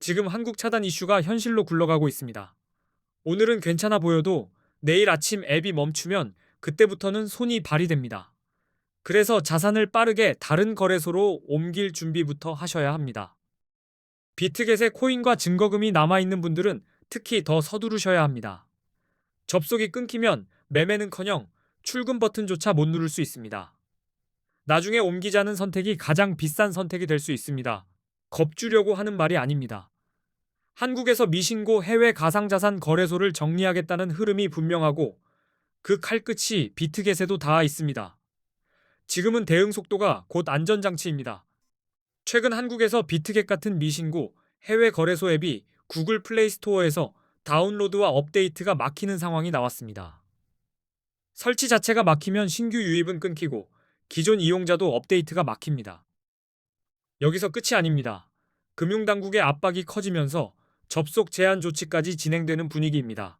지금 한국 차단 이슈가 현실로 굴러가고 있습니다. 오늘은 괜찮아 보여도 내일 아침 앱이 멈추면 그때부터는 손이 발휘됩니다. 그래서 자산을 빠르게 다른 거래소로 옮길 준비부터 하셔야 합니다. 비트겟에 코인과 증거금이 남아있는 분들은 특히 더 서두르셔야 합니다. 접속이 끊기면 매매는커녕 출금 버튼조차 못 누를 수 있습니다. 나중에 옮기자는 선택이 가장 비싼 선택이 될 수 있습니다. 겁주려고 하는 말이 아닙니다. 한국에서 미신고 해외 가상자산 거래소를 정리하겠다는 흐름이 분명하고 그 칼끝이 비트겟에도 닿아 있습니다. 지금은 대응 속도가 곧 안전장치입니다. 최근 한국에서 비트겟 같은 미신고 해외 거래소 앱이 구글 플레이 스토어에서 다운로드와 업데이트가 막히는 상황이 나왔습니다. 설치 자체가 막히면 신규 유입은 끊기고 기존 이용자도 업데이트가 막힙니다. 여기서 끝이 아닙니다. 금융당국의 압박이 커지면서 접속 제한 조치까지 진행되는 분위기입니다.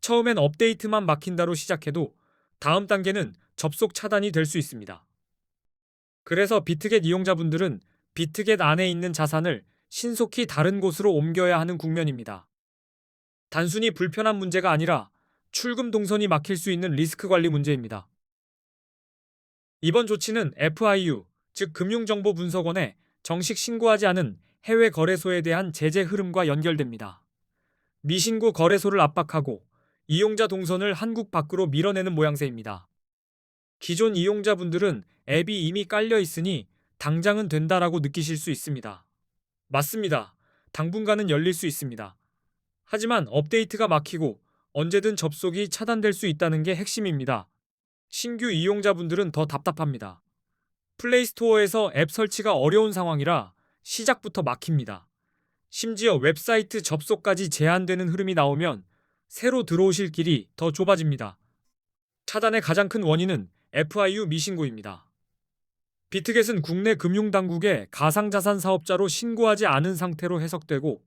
처음엔 업데이트만 막힌다로 시작해도 다음 단계는 접속 차단이 될 수 있습니다. 그래서 비트겟 이용자분들은 비트겟 안에 있는 자산을 신속히 다른 곳으로 옮겨야 하는 국면입니다. 단순히 불편한 문제가 아니라 출금 동선이 막힐 수 있는 리스크 관리 문제입니다. 이번 조치는 FIU, 즉 금융정보분석원에 정식 신고하지 않은 해외 거래소에 대한 제재 흐름과 연결됩니다. 미신고 거래소를 압박하고 이용자 동선을 한국 밖으로 밀어내는 모양새입니다. 기존 이용자분들은 앱이 이미 깔려 있으니 당장은 된다라고 느끼실 수 있습니다. 맞습니다. 당분간은 열릴 수 있습니다. 하지만 업데이트가 막히고 언제든 접속이 차단될 수 있다는 게 핵심입니다. 신규 이용자분들은 더 답답합니다. 플레이스토어에서 앱 설치가 어려운 상황이라 시작부터 막힙니다. 심지어 웹사이트 접속까지 제한되는 흐름이 나오면 새로 들어오실 길이 더 좁아집니다. 차단의 가장 큰 원인은 FIU 미신고입니다. 비트겟은 국내 금융당국에 가상자산 사업자로 신고하지 않은 상태로 해석되고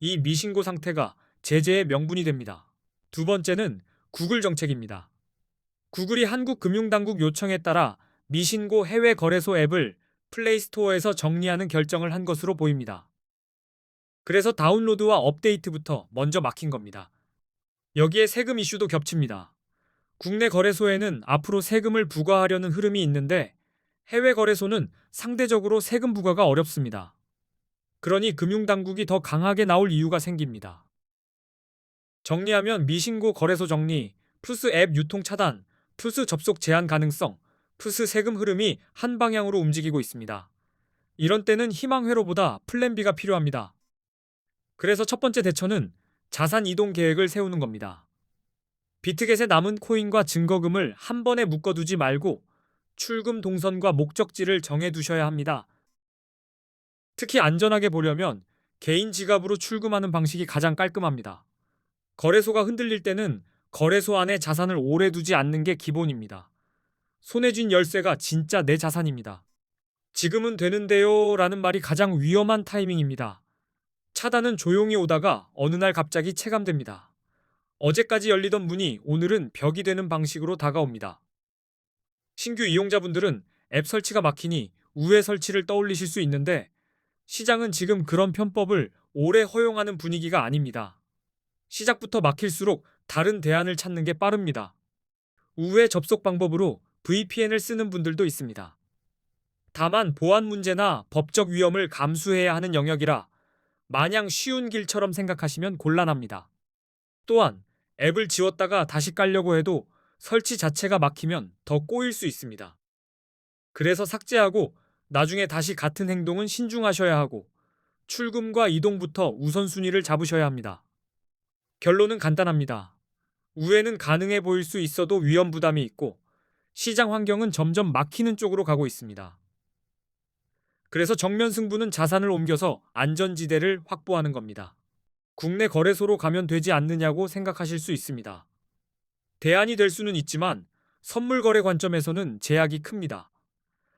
이 미신고 상태가 제재의 명분이 됩니다. 두 번째는 구글 정책입니다. 구글이 한국 금융당국 요청에 따라 미신고 해외 거래소 앱을 플레이스토어에서 정리하는 결정을 한 것으로 보입니다. 그래서 다운로드와 업데이트부터 먼저 막힌 겁니다. 여기에 세금 이슈도 겹칩니다. 국내 거래소에는 앞으로 세금을 부과하려는 흐름이 있는데 해외 거래소는 상대적으로 세금 부과가 어렵습니다. 그러니 금융당국이 더 강하게 나올 이유가 생깁니다. 정리하면 미신고 거래소 정리, 플스 앱 유통 차단, 플스 접속 제한 가능성, 플스 세금 흐름이 한 방향으로 움직이고 있습니다. 이런 때는 희망 회로보다 플랜 B가 필요합니다. 그래서 첫 번째 대처는 자산 이동 계획을 세우는 겁니다. 비트겟에 남은 코인과 증거금을 한 번에 묶어두지 말고 출금 동선과 목적지를 정해두셔야 합니다. 특히 안전하게 보려면 개인 지갑으로 출금하는 방식이 가장 깔끔합니다. 거래소가 흔들릴 때는 거래소 안에 자산을 오래 두지 않는 게 기본입니다. 손에 쥔 열쇠가 진짜 내 자산입니다. 지금은 되는데요 라는 말이 가장 위험한 타이밍입니다. 차단은 조용히 오다가 어느 날 갑자기 체감됩니다. 어제까지 열리던 문이 오늘은 벽이 되는 방식으로 다가옵니다. 신규 이용자분들은 앱 설치가 막히니 우회 설치를 떠올리실 수 있는데 시장은 지금 그런 편법을 오래 허용하는 분위기가 아닙니다. 시작부터 막힐수록 다른 대안을 찾는 게 빠릅니다. 우회 접속 방법으로 VPN을 쓰는 분들도 있습니다. 다만 보안 문제나 법적 위험을 감수해야 하는 영역이라 마냥 쉬운 길처럼 생각하시면 곤란합니다. 또한 앱을 지웠다가 다시 깔려고 해도 설치 자체가 막히면 더 꼬일 수 있습니다. 그래서 삭제하고 나중에 다시 같은 행동은 신중하셔야 하고 출금과 이동부터 우선순위를 잡으셔야 합니다. 결론은 간단합니다. 우회는 가능해 보일 수 있어도 위험 부담이 있고 시장 환경은 점점 막히는 쪽으로 가고 있습니다. 그래서 정면 승부는 자산을 옮겨서 안전지대를 확보하는 겁니다. 국내 거래소로 가면 되지 않느냐고 생각하실 수 있습니다. 대안이 될 수는 있지만 선물 거래 관점에서는 제약이 큽니다.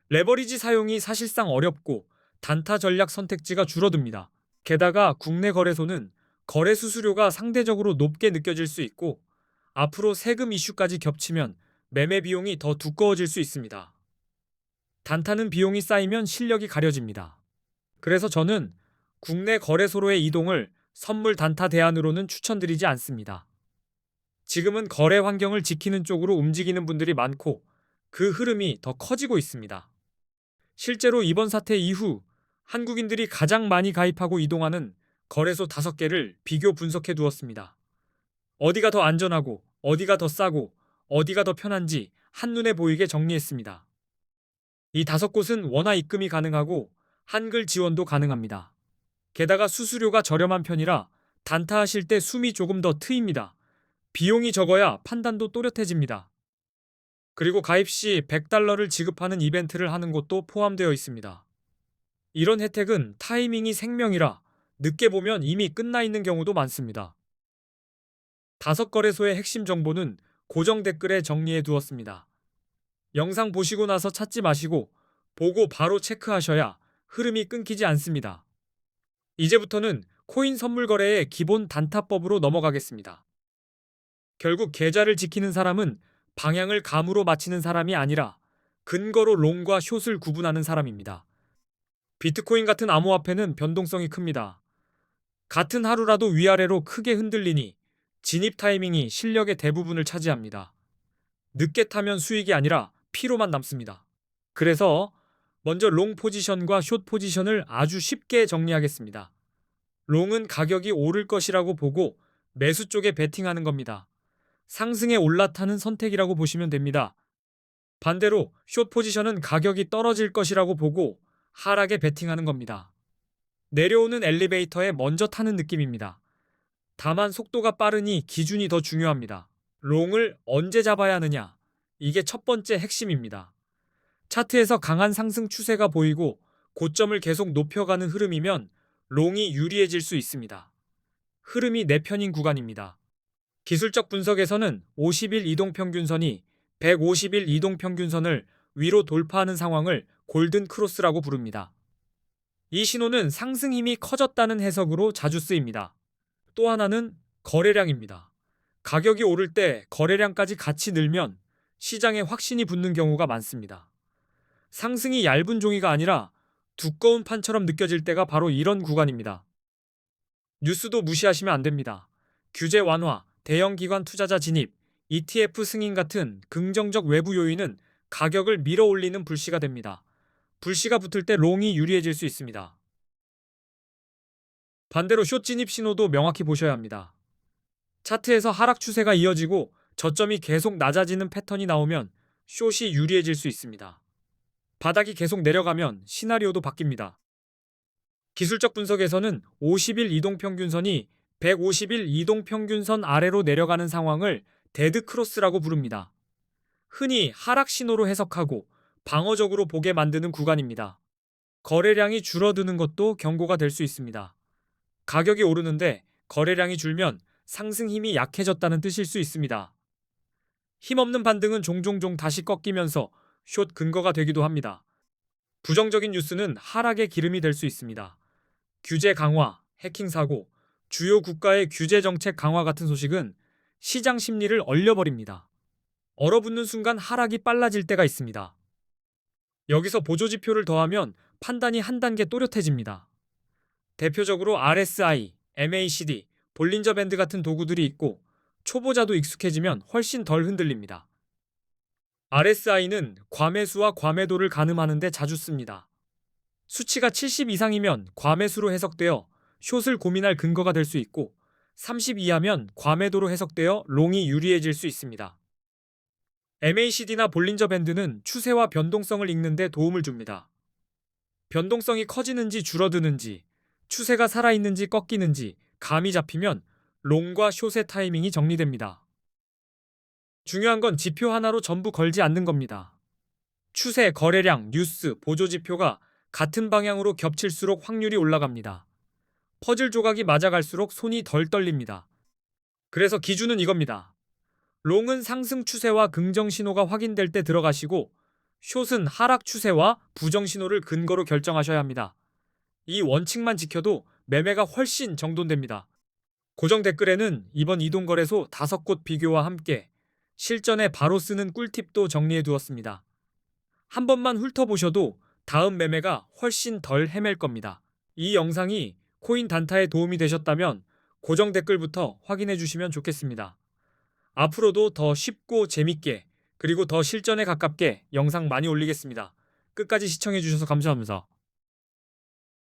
레버리지 사용이 사실상 어렵고 단타 전략 선택지가 줄어듭니다. 게다가 국내 거래소는 거래 수수료가 상대적으로 높게 느껴질 수 있고 앞으로 세금 이슈까지 겹치면 매매 비용이 더 두꺼워질 수 있습니다. 단타는 비용이 쌓이면 실력이 가려집니다. 그래서 저는 국내 거래소로의 이동을 선물 단타 대안으로는 추천드리지 않습니다. 지금은 거래 환경을 지키는 쪽으로 움직이는 분들이 많고 그 흐름이 더 커지고 있습니다. 실제로 이번 사태 이후 한국인들이 가장 많이 가입하고 이동하는 거래소 5개를 비교 분석해 두었습니다. 어디가 더 안전하고 어디가 더 싸고 어디가 더 편한지 한눈에 보이게 정리했습니다. 이 다섯 곳은 원화 입금이 가능하고 한글 지원도 가능합니다. 게다가 수수료가 저렴한 편이라 단타하실 때 숨이 조금 더 트입니다. 비용이 적어야 판단도 또렷해집니다. 그리고 가입 시 100달러를 지급하는 이벤트를 하는 곳도 포함되어 있습니다. 이런 혜택은 타이밍이 생명이라 늦게 보면 이미 끝나 있는 경우도 많습니다. 다섯 거래소의 핵심 정보는 고정 댓글에 정리해 두었습니다. 영상 보시고 나서 찾지 마시고 보고 바로 체크하셔야 흐름이 끊기지 않습니다. 이제부터는 코인 선물 거래의 기본 단타법으로 넘어가겠습니다. 결국 계좌를 지키는 사람은 방향을 감으로 맞히는 사람이 아니라 근거로 롱과 숏을 구분하는 사람입니다. 비트코인 같은 암호화폐는 변동성이 큽니다. 같은 하루라도 위아래로 크게 흔들리니 진입 타이밍이 실력의 대부분을 차지합니다. 늦게 타면 수익이 아니라 피로만 남습니다. 그래서 먼저 롱 포지션과 숏 포지션을 아주 쉽게 정리하겠습니다. 롱은 가격이 오를 것이라고 보고 매수 쪽에 베팅하는 겁니다. 상승에 올라타는 선택이라고 보시면 됩니다. 반대로 숏 포지션은 가격이 떨어질 것이라고 보고 하락에 베팅하는 겁니다. 내려오는 엘리베이터에 먼저 타는 느낌입니다. 다만 속도가 빠르니 기준이 더 중요합니다. 롱을 언제 잡아야 하느냐? 이게 첫 번째 핵심입니다. 차트에서 강한 상승 추세가 보이고 고점을 계속 높여가는 흐름이면 롱이 유리해질 수 있습니다. 흐름이 내 편인 구간입니다. 기술적 분석에서는 50일 이동평균선이 150일 이동평균선을 위로 돌파하는 상황을 골든 크로스라고 부릅니다. 이 신호는 상승 힘이 커졌다는 해석으로 자주 쓰입니다. 또 하나는 거래량입니다. 가격이 오를 때 거래량까지 같이 늘면 시장에 확신이 붙는 경우가 많습니다. 상승이 얇은 종이가 아니라 두꺼운 판처럼 느껴질 때가 바로 이런 구간입니다. 뉴스도 무시하시면 안 됩니다. 규제 완화, 대형 기관 투자자 진입, ETF 승인 같은 긍정적 외부 요인은 가격을 밀어 올리는 불씨가 됩니다. 불씨가 붙을 때 롱이 유리해질 수 있습니다. 반대로 숏 진입 신호도 명확히 보셔야 합니다. 차트에서 하락 추세가 이어지고 저점이 계속 낮아지는 패턴이 나오면 숏이 유리해질 수 있습니다. 바닥이 계속 내려가면 시나리오도 바뀝니다. 기술적 분석에서는 50일 이동평균선이 150일 이동평균선 아래로 내려가는 상황을 데드 크로스라고 부릅니다. 흔히 하락 신호로 해석하고 방어적으로 보게 만드는 구간입니다. 거래량이 줄어드는 것도 경고가 될 수 있습니다. 가격이 오르는데 거래량이 줄면 상승 힘이 약해졌다는 뜻일 수 있습니다. 힘없는 반등은 종종종 다시 꺾이면서 숏 근거가 되기도 합니다. 부정적인 뉴스는 하락의 기름이 될 수 있습니다. 규제 강화, 해킹 사고, 주요 국가의 규제 정책 강화 같은 소식은 시장 심리를 얼려버립니다. 얼어붙는 순간 하락이 빨라질 때가 있습니다. 여기서 보조 지표를 더하면 판단이 한 단계 또렷해집니다. 대표적으로 RSI, MACD, 볼린저 밴드 같은 도구들이 있고 초보자도 익숙해지면 훨씬 덜 흔들립니다. RSI는 과매수와 과매도를 가늠하는데 자주 씁니다. 수치가 70 이상이면 과매수로 해석되어 숏을 고민할 근거가 될 수 있고 30 이하면 과매도로 해석되어 롱이 유리해질 수 있습니다. MACD나 볼린저 밴드는 추세와 변동성을 읽는 데 도움을 줍니다. 변동성이 커지는지 줄어드는지, 추세가 살아있는지 꺾이는지 감이 잡히면 롱과 숏의 타이밍이 정리됩니다. 중요한 건 지표 하나로 전부 걸지 않는 겁니다. 추세, 거래량, 뉴스, 보조 지표가 같은 방향으로 겹칠수록 확률이 올라갑니다. 퍼즐 조각이 맞아갈수록 손이 덜 떨립니다. 그래서 기준은 이겁니다. 롱은 상승 추세와 긍정 신호가 확인될 때 들어가시고 숏은 하락 추세와 부정 신호를 근거로 결정하셔야 합니다. 이 원칙만 지켜도 매매가 훨씬 정돈됩니다. 고정 댓글에는 이번 이동거래소 다섯 곳 비교와 함께 실전에 바로 쓰는 꿀팁도 정리해 두었습니다. 한 번만 훑어보셔도 다음 매매가 훨씬 덜 헤맬 겁니다. 이 영상이 코인 단타에 도움이 되셨다면 고정 댓글부터 확인해 주시면 좋겠습니다. 앞으로도 더 쉽고 재밌게 그리고 더 실전에 가깝게 영상 많이 올리겠습니다. 끝까지 시청해 주셔서 감사합니다.